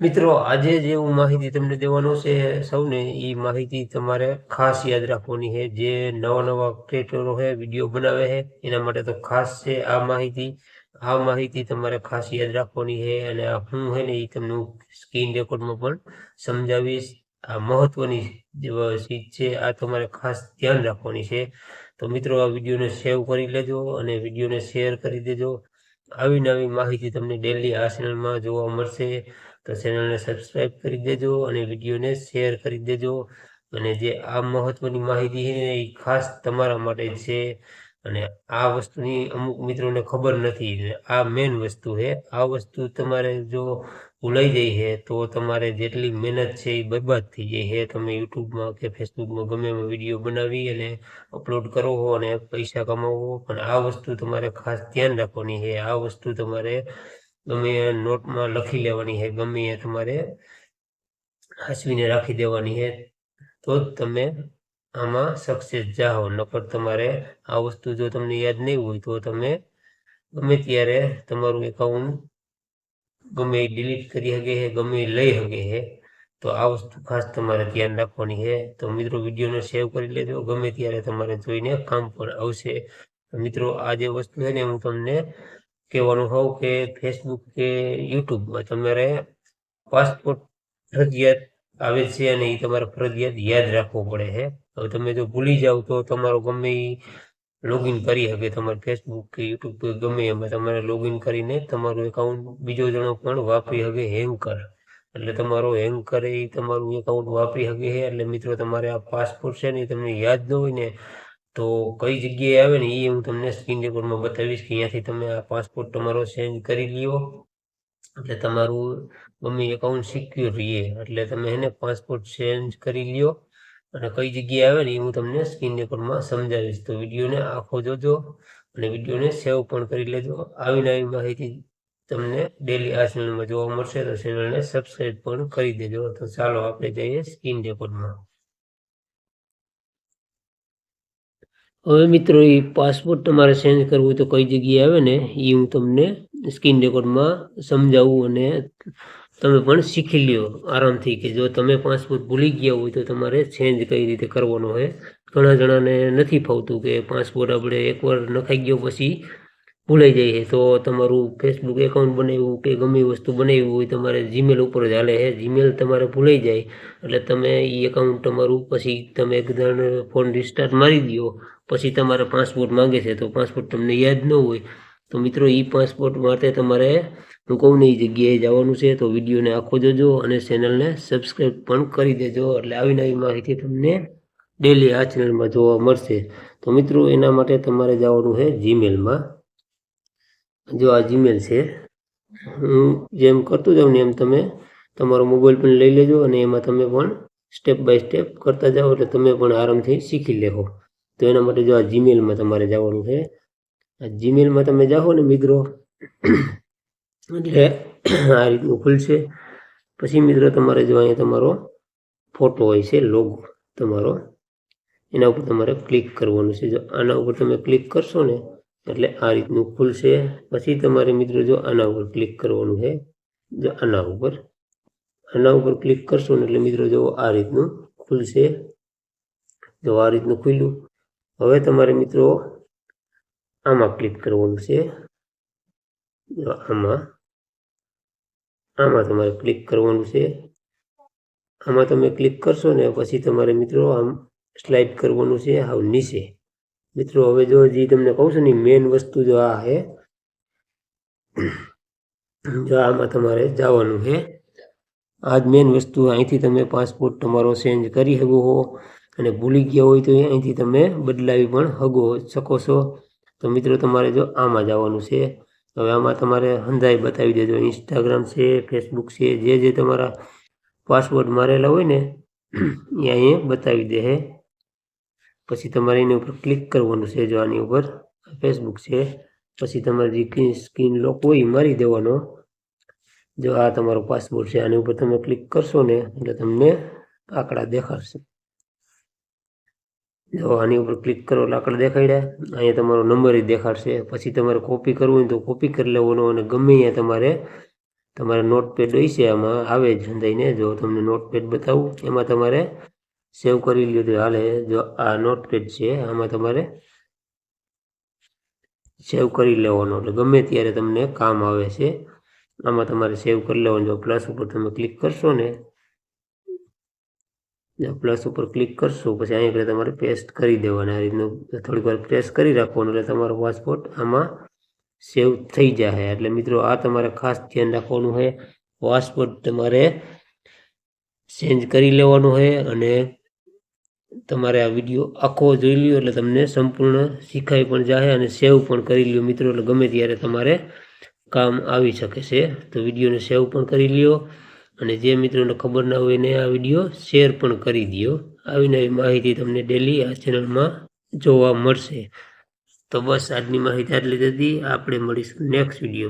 મિત્રો, આજે જે હું માહિતી તમને દેવાનું છે સૌને એ માહિતી તમારે ખાસ યાદ રાખવાની છે. જે નવા નવા ક્રિએટરો છે વીડિયો બનાવે છે, એના માટે તો ખાસ છે આ માહિતી. આ માહિતી તમારે ખાસ યાદ રાખવાની છે અને હું છે ને એ તમને સ્ક્રીન રેકોર્ડમાં પણ સમજાવીશ. આ મહત્વની ચીજ છે, આ તમારે ખાસ ધ્યાન રાખવાની છે. તો મિત્રો, આ વિડીયોને સેવ કરી લેજો અને વિડીયોને શેર કરી દેજો. આવી નવી માહિતી તમને ડેલી આ ચેનલમાં જોવા મળશે. તો ચેનલને સબસ્ક્રાઈબ કરી દેજો અને વિડીયોને શેર કરી દેજો. અને જે આ મહત્વની માહિતી છે એ ખાસ તમારા માટે છે. અને આ વસ્તુની અમુક મિત્રોને ખબર નથી. આ મેન વસ્તુ છે. આ વસ્તુ તમારે જો ભૂલાઈ જઈ છે, તો તમારે જેટલી મહેનત છે એ બરબાદ થઈ જાય છે. તમે યુટ્યુબમાં કે ફેસબુકમાં ગમે એમાં વીડિયો બનાવી અને અપલોડ કરો અને પૈસા કમાવો પણ આ વસ્તુ તમારે ખાસ ધ્યાન રાખવાની છે. આ વસ્તુ તમારે ગમે એ નોટમાં લખી લેવાની છે. ગમે એ તમારે હાંસવીને રાખી દેવાની છે. તો જ તમે આમાં સક્સેસ જાઓ. નકર તમારે આ વસ્તુ જો તમને યાદ નહીં હોય તો તમે ગમે ત્યારે તમારું એકાઉન્ટ ગમે ડિલીટ કરી શકે છે, ગમે લઈ શકે છે, તો આ વસ્તુ ખાસ તમારે ધ્યાન રાખવાની છે. તો મિત્રો, વિડીયોને સેવ કરી લેજો. ગમે ત્યારે તમારે જોઈને કામ પણ આવશે. મિત્રો, આ જે વસ્તુ છે ને, હું તમને કહેવાનું હોઉં કે ફેસબુક કે યુટ્યુબમાં તમારે પાસપોર્ટ ફરજિયાત આવે છે અને એ તમારે ફરજિયાત યાદ રાખવો પડે છે. હવે તમે જો ભૂલી જાઓ તો તમારો ગમે એ લોગિન કરી શકે. તમારે ફેસબુક કે યુટ્યુબ કે ગમે એમાં તમારે લોગિન કરીને તમારું એકાઉન્ટ બીજો જણો પણ વાપરી શકે હેન્કર એટલે તમારો હેંગ કરે એ તમારું એકાઉન્ટ વાપરી શકે છે. એટલે મિત્રો, તમારે આ પાસપોર્ટ છે ને એ તમને યાદ ન હોય ને, તો કઈ જગ્યાએ આવે ને એ હું તમને સ્ક્રીન રેકોર્ડમાં બતાવીશ કે અહીંયાથી તમે આ પાસપોર્ટ તમારો ચેન્જ કરી લ્યો. એટલે તમારું ગમે એકાઉન્ટ સિક્યોર રહીએ એટલે તમે એને પાસપોર્ટ ચેન્જ કરી લ્યો. અને કઈ જગ્યાએ આવે ને એ હું તમને સ્ક્રીન રેકોર્ડમાં સમજાવીશ. તો વિડીયોને આખો જોજો અને વિડીયોને સેવ પણ કરી લેજો. આવી નવી માહિતી તમને ડેલી આ ચેનલમાં જોવા મળશે તો ચેનલને સબસ્ક્રાઈબ પણ કરી દેજો. તો ચાલો આપણે જઈએ સ્ક્રીન રેકોર્ડમાં હવે મિત્રો એ પાસપોર્ટ તમારે ચેન્જ કરવું હોય તો કઈ જગ્યાએ આવે ને એ હું તમને સ્ક્રીન રેકોર્ડમાં સમજાવું અને તમે પણ શીખી લ્યો આરામથી કે જો તમે પાસપોર્ટ ભૂલી ગયા હોય તો તમારે ચેન્જ કઈ રીતે કરવાનો હોય ઘણા જણાને નથી ફાવતું કે પાસપોર્ટ આપણે એકવાર નખાઈ ગયો પછી ભૂલાઈ જાય છે તો તમારું ફેસબુક એકાઉન્ટ બનાવ્યું કે ગમે વસ્તુ બનાવ્યું હોય તમારે જીમેલ ઉપર જ હાલે છે જીમેલ તમારે ભૂલાઈ જાય એટલે તમે એ એકાઉન્ટ તમારું પછી તમે એકદમ ફોન રિસ્ટાર્ટ મારી દો પછી તમારે પાસપોર્ટ માંગે છે તો પાસપોર્ટ તમને યાદ ન હોય તો મિત્રો એ પાસપોર્ટ માટે તમારે, હું કહું ને એ જગ્યાએ જવાનું છે, તો વિડીયોને આખો જોજો અને ચેનલને સબસ્ક્રાઈબ પણ કરી દેજો. એટલે આવી નવી માહિતી તમને ડેલી આ ચેનલમાં જોવા મળશે. તો મિત્રો, એના માટે તમારે જવાનું છે જીમેલમાં જો આ જીમેલ છે, હું જેમ કરતો જાઉં ને એમ તમે તમારો મોબાઈલ પણ લઈ લેજો અને એમાં તમે પણ સ્ટેપ બાય સ્ટેપ કરતા જાઓ, એટલે તમે પણ આરામથી શીખી લેવો તો એના માટે જો આ જીમેલમાં તમારે જવાનું છે આ જીમેલમાં તમે જાઓ ને મિત્રો, એટલે આ રીતનું ખુલશે પછી મિત્રો તમારે જો અહીંયા તમારો ફોટો હોય છે લોગો તમારો, એના ઉપર તમારે ક્લિક કરવાનું છે. જો આના ઉપર તમે ક્લિક કરશો ને, એટલે આ રીતનું ખુલશે પછી તમારે મિત્રો જો આના ઉપર ક્લિક કરવાનું છે, જો આના ઉપર આના ઉપર ક્લિક કરશો ને, એટલે મિત્રો જો આ રીતનું ખુલશે જો આ રીતનું ખુલ્યું. હવે તમારે મિત્રો આમાં ક્લિક કરવાનું છે. આમાં આમાં તમારે ક્લિક કરવાનું છે. આમાં તમે ક્લિક કરશો ને પછી તમારે મિત્રો આમ સ્લાઇડ કરવાનું છે હાવ નીચે. મિત્રો, હવે જો જે તમને કહું છું ને મેન વસ્તુ જો આ છે, જો આમાં તમારે જવાનું છે. આ જ મેન વસ્તુ અહીંથી તમે પાસપોર્ટ તમારો ચેન્જ કરી શકો હો અને ભૂલી ગયા હોય તો અહીંથી તમે બદલાવી પણ હગો શકો છો. તો મિત્રો, તમારે જો આમાં જવાનું છે હવે આમાં તમારે હંધાઈ બતાવી દેજો. ઇન્સ્ટાગ્રામ છે ફેસબુક છે, જે જે તમારા પાસવર્ડ મારેલા હોય ને, એ અહીંયા બતાવી દે પછી તમારે એની ઉપર ક્લિક કરવાનું છે જો આની ઉપર. ફેસબુક છે. પછી તમારે જે સ્ક્રીન લોક હોય એ મારી દેવાનો. જો આ તમારો પાસપોર્ટ છે, આની ઉપર તમે ક્લિક કરશો ને, એટલે તમને આંકડા દેખાડશે. જો આની ઉપર ક્લિક કરો લાકડ દેખાડ્યા. અહીંયા તમારો નંબર દેખાડશે. પછી તમારે કોપી કરવું હોય તો કોપી કરી લેવાનો અને ગમે અહીંયા તમારે તમારે નોટપેડ હોય છે, આમાં આવે જ થઈને જો તમને નોટપેડ બતાવું, એમાં તમારે સેવ કરી લ્યો તો હાલે. જો આ નોટપેડ છે, આમાં તમારે સેવ કરી લેવાનો. એટલે ગમે ત્યારે તમને કામ આવે છે, આમાં તમારે સેવ કરી લેવાનું. જો પ્લસ ઉપર તમે ક્લિક કરશો ને પ્લસ ઉપર ક્લિક કરશો, પછી અહીંયા એટલે તમારે પેસ્ટ કરી દેવાના. આ રીતનું થોડીક વાર પ્રેસ કરી રાખવાનું એટલે તમારો પાસપોર્ટ આમાં સેવ થઈ જાય એટલે મિત્રો, આ તમારે ખાસ ધ્યાન રાખવાનું છે પાસપોર્ટ તમારે ચેન્જ કરી લેવાનું છે અને તમારે આ વીડિયો આખો જોઈ લ્યો એટલે તમને સંપૂર્ણ શીખાઈ પણ જાય અને સેવ પણ કરી લ્યો મિત્રો. એટલે ગમે ત્યારે તમારે કામ આવી શકે છે, તો વિડીયોને સેવ પણ કરી લ્યો. અને જે મિત્રોને ખબર ના હોય એને આ વીડિયો શેર પણ કરી દો આવી નવી માહિતી તમને ડેલી આ ચેનલમાં જોવા મળશે. તો બસ આજની માહિતી આટલી હતી. આપણે મળીશું નેક્સ્ટ વિડીયોમાં